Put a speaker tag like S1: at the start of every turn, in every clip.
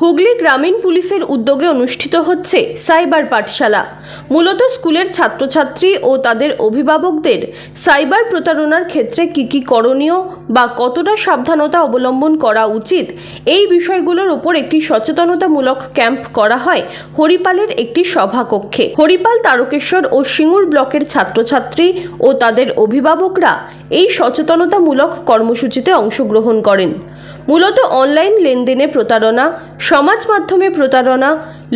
S1: হুগলি গ্রামীণ পুলিশের উদ্যোগে অনুষ্ঠিত হচ্ছে সাইবার পাঠশালা। মূলত স্কুলের ছাত্রছাত্রী ও তাদের অভিভাবকদের সাইবার প্রতারণার ক্ষেত্রে কী কী করণীয় বা কতটা সাবধানতা অবলম্বন করা উচিত, এই বিষয়গুলোর উপর একটি সচেতনতামূলক ক্যাম্প করা হয় হরিপালের একটি সভাকক্ষে। হরিপাল তারকেশ্বর ও সিঙ্গুর ব্লকের ছাত্রছাত্রী ও তাদের অভিভাবকরা এই সচেতনতামূলক কর্মসূচিতে অংশগ্রহণ করেন। মূলত অনলাইন লেনদেনে প্রতারণা, সমাজ মাধ্যমে প্রতারণা,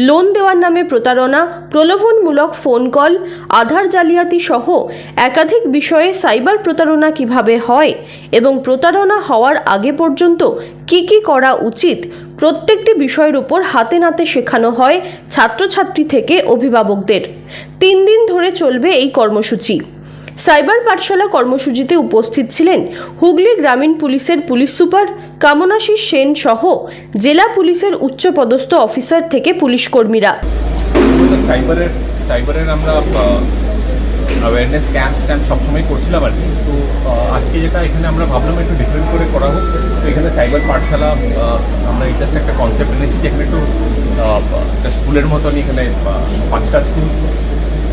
S1: লোন দেওয়ার নামে প্রতারণা, প্রলোভনমূলক ফোন কল, আধার জালিয়াতি সহ একাধিক বিষয়ে সাইবার প্রতারণা কীভাবে হয় এবং প্রতারণা হওয়ার আগে পর্যন্ত কি কি করা উচিত, প্রত্যেকটি বিষয়ের উপর হাতে নাতে শেখানো হয় ছাত্রছাত্রী থেকে অভিভাবকদের। তিন দিন ধরে চলবে এই কর্মসূচি। সাইবার পাঠশালা কর্মসূচিতে উপস্থিত ছিলেন হুগলি গ্রামীণ পুলিশের পুলিশ সুপার কামনাশী সেন সহ জেলা পুলিশের উচ্চপদস্থ অফিসার থেকে পুলিশ কর্মীরা।
S2: সাইবারের আমরা অ্যাওয়ারনেস ক্যাম্প স্ট্যাম্প সবসময় করছিলাম আর কি। তো আজকে যেটা এখানে আমরা ভাবলাম একটু ডিফারেন্ট করে করা হোক। তো এখানে সাইবার পাঠশালা আমরা জাস্ট একটা কনসেপ্ট এনেছি যেখানে একটা স্কুলের মতনই এখানে পাঁচটা স্কুলস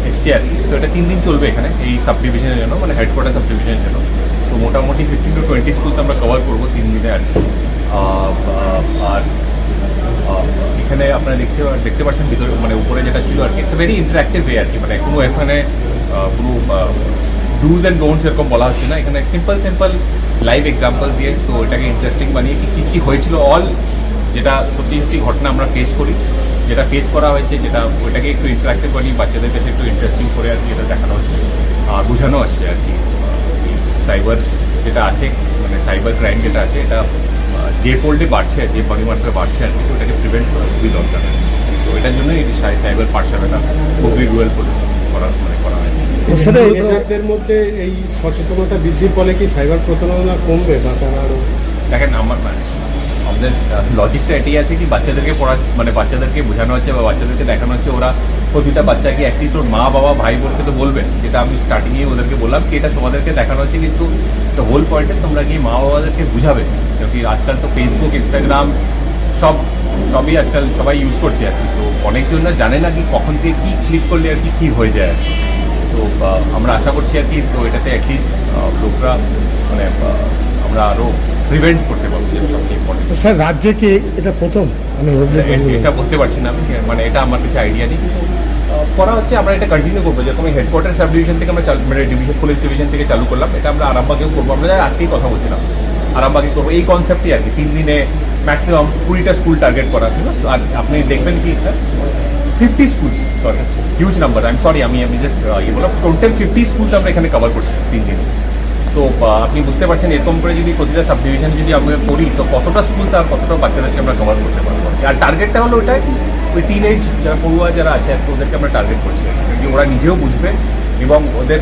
S2: এসছে আর কি। তো এটা তিন দিন চলবে এখানে এই সাব ডিভিশনের জন্য মানে হেডকোয়ার্টার সাব ডিভিশনের জন্য। তো মোটামুটি ফিফটিন টু টোয়েন্টি স্কুলস আমরা কভার করব তিন দিনে আর কি। আর এখানে আপনারা দেখতে দেখতে পাচ্ছেন ভিতরে মানে উপরে যেটা ছিল আর কি ইটস ভেরি ইন্টারাক্টিভ ওয়ে আর কি। মানে কোনো এখানে কোনো ডুজ অ্যান্ড ডোন্টস এরকম বলা হচ্ছে না। এখানে সিম্পল সিম্পল লাইভ এক্সাম্পল দিয়ে তো এটাকে ইন্টারেস্টিং বানিয়ে কী কী হয়েছিল অল যেটা সত্যি সত্যি ঘটনা আমরা ফেস করি। যেটা ফেস করা হয়েছে যেটা ওইটাকে একটু ইন্টারাক্টিভ বানিয়ে বাচ্চাদের কাছে একটু ইন্টারেস্টিং করে আর কি এটা দেখানো হচ্ছে আর বোঝানো হচ্ছে আর কি। সাইবার যেটা আছে মানে সাইবার ক্রাইম যেটা আছে এটা যে ফোল্ডে বাড়ছে যে পরিমাত্রা বাড়ছে আর কি ওটাকে প্রিভেন্ট করা খুবই দরকার। তো এটার জন্যই এই সাইবার পাঠশালাটা খুবই রুয়েল পুলিশ করা মানে করা হয়েছে।
S3: কৃষকদের মধ্যে এই সচেতনতা বৃদ্ধির ফলে কি সাইবার প্রতারণা কমবে বা তারা আরও
S2: দেখেন আমার মানে আমাদের লজিকটা এটাই আছে কি বাচ্চাদেরকে পড়া মানে বাচ্চাদেরকে বোঝানো হচ্ছে বা বাচ্চাদেরকে দেখানো হচ্ছে। ওরা প্রতিটা বাচ্চাকে অ্যাটলিস্ট ওর মা, বাবা, ভাই বোনকে তো বলবেন যেটা আমি স্টার্টিংয়ে ওদেরকে বললাম কি এটা তোমাদেরকে দেখানো হচ্ছে, কিন্তু দ্য হোল পয়েন্ট তোমরা গিয়ে মা, বাবাদেরকে বুঝাবে। কি আজকাল তো ফেসবুক ইনস্টাগ্রাম সব, সবই আজকাল সবাই ইউজ করছে আর কি। তো অনেকজন না জানে না কি কখন থেকে কী ক্লিক করলে আর কি কী হয়ে যায় আর তো আমরা আশা করছি আর কি, তো এটাতে অ্যাটলিস্ট লোকরা মানে আমরা আরও প্রিভেন্ট করতে পারব যেটা সবচেয়ে ইম্পর্টেন্ট
S3: স্যার রাজ্যে কি এটা প্রথম? মানে
S2: এটা বলতে পারছি না আমি মানে এটা আমার কাছে আইডিয়া নেই। করা হচ্ছে আমরা এটা কন্টিনিউ করব। যেরকম হেডকোয়ার্টার সাব ডিভিশন থেকে আমরা মানে ডিভিশন পুলিশ ডিভিশন থেকে চালু করলাম এটা আমরা আরামবাগেও করব। আমরা আজকেই কথা বলছিলাম আরামবাগে করব। এই কনসেপ্টই আর কি তিন দিনে ম্যাক্সিমাম কুড়িটা স্কুল টার্গেট করা ঠিক আছে? আর আপনি দেখবেন কি fifty schools sorry huge number I am sorry আমি আমি জাস্ট ইয়ে বললাম টোটাল ফিফটি স্কুলস আমরা এখানে কভার করছি তিন দিনে। তো আপনি বুঝতে পারছেন এরকম করে যদি প্রতিটা সাব ডিভিশন যদি আমরা করি তো কতটা স্কুলস আর কতটা বাচ্চাদেরকে আমরা কভার করতে পারব? আর টার্গেটটা হলো ওটাই ওই টিন এজ যারা পড়ুয়া যারা আছে ওদেরকে আমরা টার্গেট করছি। যে ওরা নিজেও বুঝবে এবং ওদের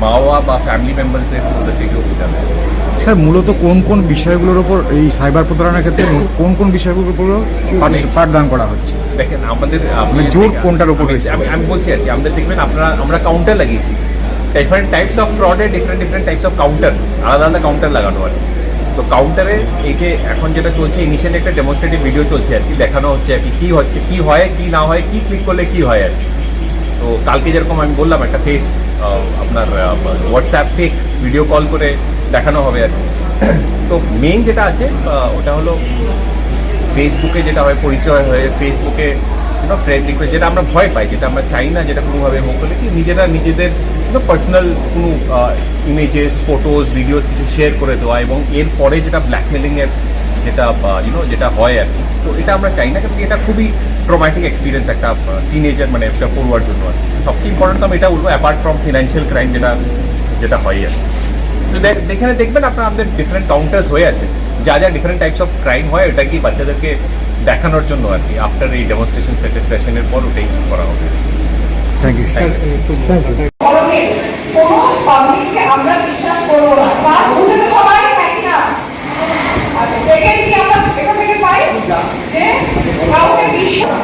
S2: মা বাবা বা ফ্যামিলি মেম্বারদের ওদেরকেও বোঝাবে।
S4: স্যার মূলত কোন কোন বিষয়গুলোর উপর এই সাইবার প্রতারণার ক্ষেত্রে কোন কোন বিষয়গুলোর উপর পাঠ- পাঠদান করা হচ্ছে?
S2: দেখেন আমাদের
S4: মানে জোর কোনটার উপর
S2: আমি বলছি আর কি আমাদের দেখবেন আপনারা আমরা কাউন্টার লাগিয়েছি। Different types of ফ্রডে different different types of counter আলাদা আলাদা কাউন্টার লাগানো কি। তো কাউন্টারে এই যে এখন যেটা চলছে ইনিশিয়ালি একটা ডেমনস্ট্রেটিভ ভিডিও চলছে আর কি, দেখানো হচ্ছে আর কি, কী হচ্ছে, কী হয়, কী না হয়, কী ক্লিক করলে কী হয় আর কি। তো কালকে যেরকম আমি বললাম, একটা ফেস আপনার হোয়াটসঅ্যাপ ফেক ভিডিও কল করে দেখানো হবে আর তো মেইন যেটা আছে ওটা হলো ফেসবুকে যেটা হয়, পরিচয় হয়ে ফেসবুকে ফ্রেন্ড রিকোয়েস্ট যেটা আমরা ভয় পাই, যেটা আমরা চাই না, যেটা কোনোভাবে হোক হলে কি, নিজেরা নিজেদের পার্সোনাল কোনো ইমেজেস ফটোজ ভিডিওস কিছু শেয়ার করে দেওয়া এবং এরপরে যেটা ব্ল্যাকমেলিংয়ের যেটা ইউনো যেটা হয় আর কি। তো এটা আমরা চাই না কিন্তু এটা খুবই ট্রোম্যাটিক এক্সপিরিয়েন্স একটা টিনেজার মানে একটা পড়ুয়ার জন্য আর কি। সবচেয়ে ইম্পর্টেন্ট আমি এটা বলব অ্যাপার্ট ফ্রম ফিনান্সিয়াল ক্রাইম যেটা যেটা হয় আর কি। তো দেখ- এখানে দেখবেন আপনার আমাদের ডিফারেন্ট কাউন্টার্স হয়ে আছে। যা যা ডিফারেন্ট টাইপস অফ ক্রাইম হয় ওটা কি বাচ্চাদেরকে দেখানোর জন্য আর কি। আফটার এই ডেমনস্ট্রেশন সেটের সেশনের পর ওটাই করা হবে।
S4: থ্যাংক ইউ
S5: কোনো পাবলিককে আমরা বিশ্বাস করব না। পাঁচ বুঝে তো সবাই নাকি না? আচ্ছা সেকেন্ড কি আমরা এখান থেকে পাই? যে কাউকে বিশ্বাস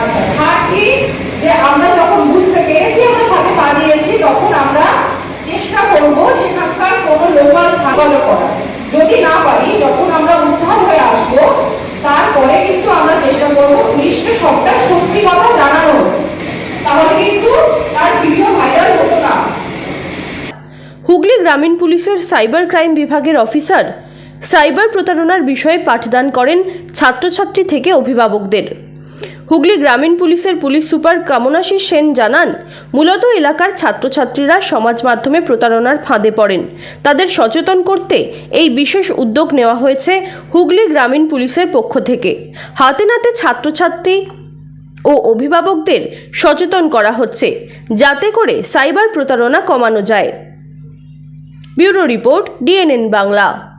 S5: আচ্ছা থার্ড কি? যে আমরা যখন বুঝতে পেরেছি, আমরা ফাঁকে পা দিয়েছি, তখন আমরা চেষ্টা করব সেখানকার কোনো লোকাল ফলো করা যদি না পারি, যখন আমরা উদ্ধার হয়ে আসব, তারপরে কিন্তু আমরা চেষ্টা করব পুলিশকে সবটা সত্যি কথা জানানোর। তাহলে কিন্তু তার ভিডিও ভাইরাল হতো না।
S1: হুগলি গ্রামীণ পুলিশের সাইবার ক্রাইম বিভাগের অফিসার সাইবার প্রতারণার বিষয়ে পাঠদান করেন ছাত্রছাত্রী থেকে অভিভাবকদের। হুগলি গ্রামীণ পুলিশের পুলিশ সুপার কামনাশী সেন জানান, মূলত এলাকার ছাত্রছাত্রীরা সমাজ মাধ্যমে প্রতারণার ফাঁদে পড়েন। তাদের সচেতন করতে এই বিশেষ উদ্যোগ নেওয়া হয়েছে হুগলি গ্রামীণ পুলিশের পক্ষ থেকে। হাতে নাতে ছাত্রছাত্রী ও অভিভাবকদের সচেতন করা হচ্ছে, যাতে করে সাইবার প্রতারণা কমানো যায়। Bureau report DNN Bangla.